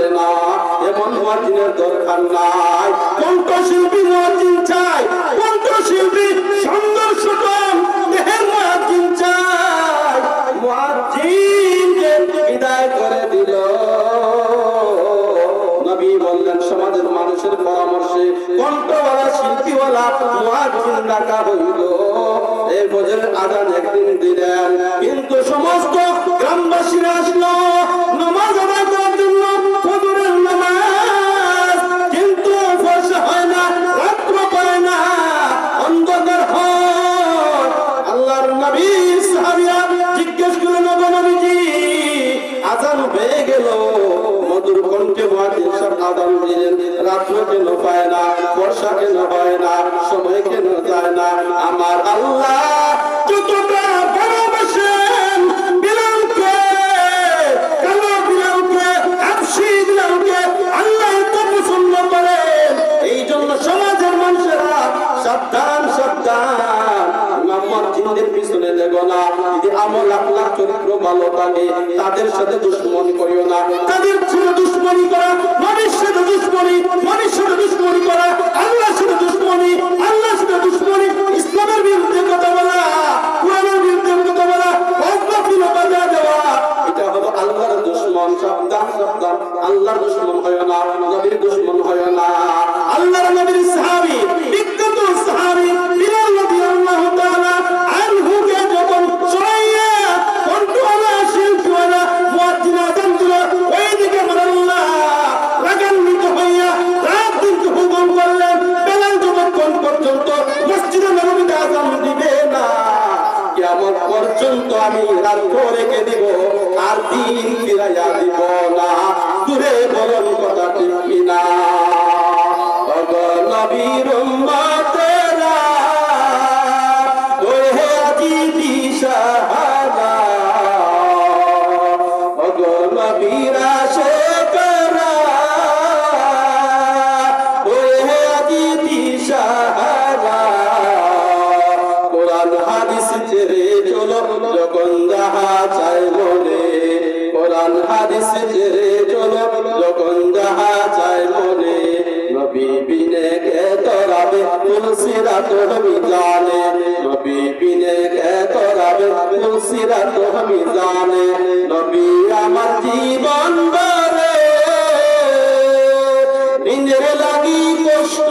পারে না। এমন মুয়াজ্জিনের দরকার নাই। কণ্ঠশিল্পী মুয়াজ্জিন চাই। কণ্ঠশিল্পী সুটম দেহের চাই। বিদায় করে দিল। নবী বললেন, সমাজের মানুষের পরামর্শে কণ্ঠওয়ালা, শিল্পীওয়ালা ডাকা হইল। কিন্তু সমস্ত গ্রামবাসীরা আসলো। নামাজ আদায় করার হয়ে গেল। মধুর কণ্ঠে মুয়াজ্জিন সব আদান দিলেন। রাত্র কেন পায় না? বর্ষা কেন হয় না? সময় কেন যায় না? আমার আল্লাহ জিন্দের যাব না, যদি আমল আপনার চরিত্র ভালো থাকে, তাদের সাথে দুশ্মন করিও না। তাদের সাথে দুশ্মনী করা, মানুষের সাথে দুশ্মনী, মানুষের সাথে দুশ্মনী করা, আল্লাহর রেখে দিব আর দিন ফিরাইয়া দিব না? দূরে বলন কথা ঠিক কিনা নবীর উম্মতেরা বিনে কে তরাবে তুলসিরা তো আমি জানে। নবী বিনে কে তরাবে তুলসিরা তো আমি জানে। নবী আমার জীবন বরে নিজের লাগি কষ্ট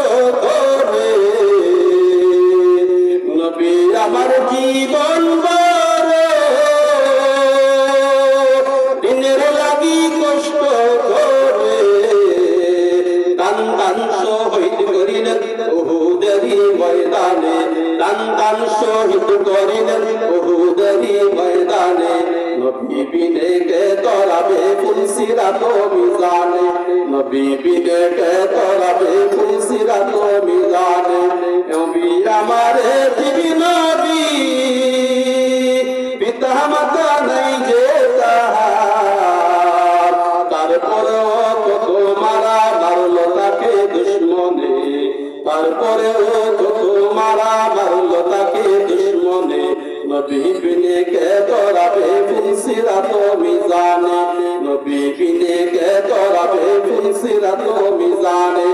নবী বিনে কে তরাবে ফুলসিরা তো মিজানে নবী বিনে কে তরাবে ফুলসিরা তো মিজানে নবী আমারে দিবি নবী, পিতা মাতা নাই যে তাহার। তারপরেও কত মারা মারলো তাকে দুশ্মনে। তারপরেও কত মারা মারলো তাকে দুশ্মনে। নবী বিনে কে তরাবে ফুলসিরা তো মিজানে। নবী বিনে কে তরাবে ফুলসিরা তো মিজানে।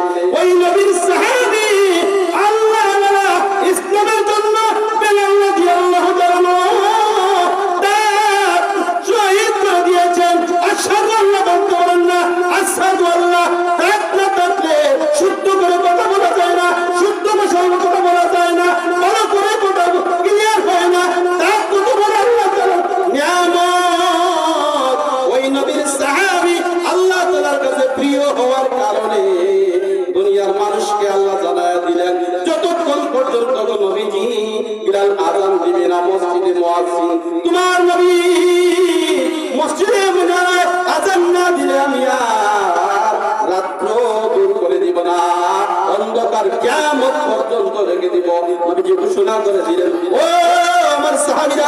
ঘোষণা করে দিলেন। ও আমার সাহাবীরা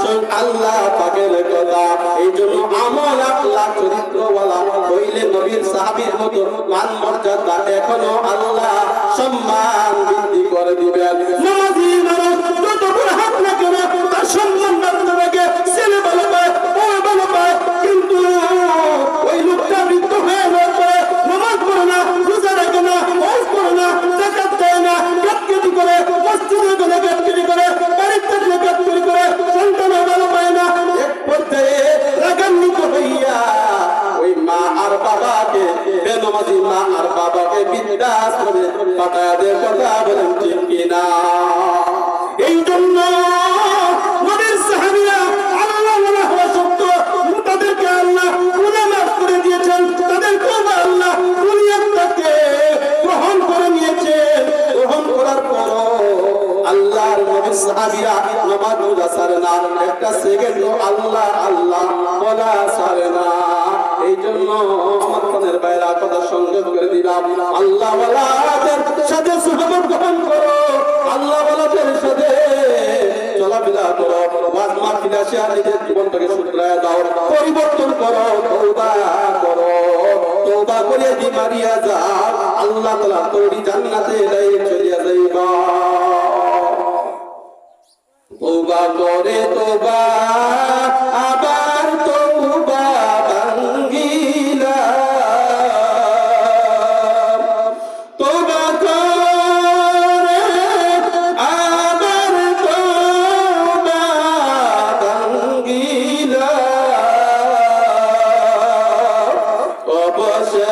স্বয়ং আল্লাহ পাকের কথা। এই জন্য আমল আল্লাহ চরিত্রওয়ালা হইলে নবীর সাহাবীর মতো মান মর্যাদা এখনও আল্লাহ সম্মান বৃদ্ধি করে দিবেন। নামাজি আর বাবাকে বৃদ্ধাশ্রমে পাঠায় দেয় কথা বলেন, ঠিক কিনা? এই জন্য আল্লাহ বলা হওয়া সত্ত্বেও তাদেরকে আল্লাহ মাফ করে দিয়েছেন। তাদের আল্লাহ দুনিয়া থেকে গ্রহণ করে নিয়েছেন গ্রহণ করার পর আল্লাহর নবীর সাহাবীরা নামাজ রোজা ছাড়ে না। একটা সেকেন্ড আল্লাহ আল্লাহ বলা ছাড়ে না। এই জন্য বাইরা কথা সংযোগ করে দিলাম আল্লাহ সাথে সুহবত গ্রহণ করো। আল্লাহ সাথে চলাফেরা পরিবর্তন করো করো। তওবা করে দি মারিয়া যাও? আল্লাহ তাআলা তোরি জান্নাতে চলিয়া যাইবা। করে, তওবা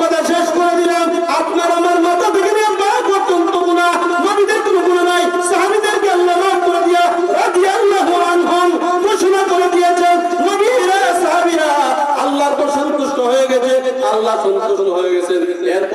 কথা শেষ করে দিলাম। আপনার আমার মাথা থেকে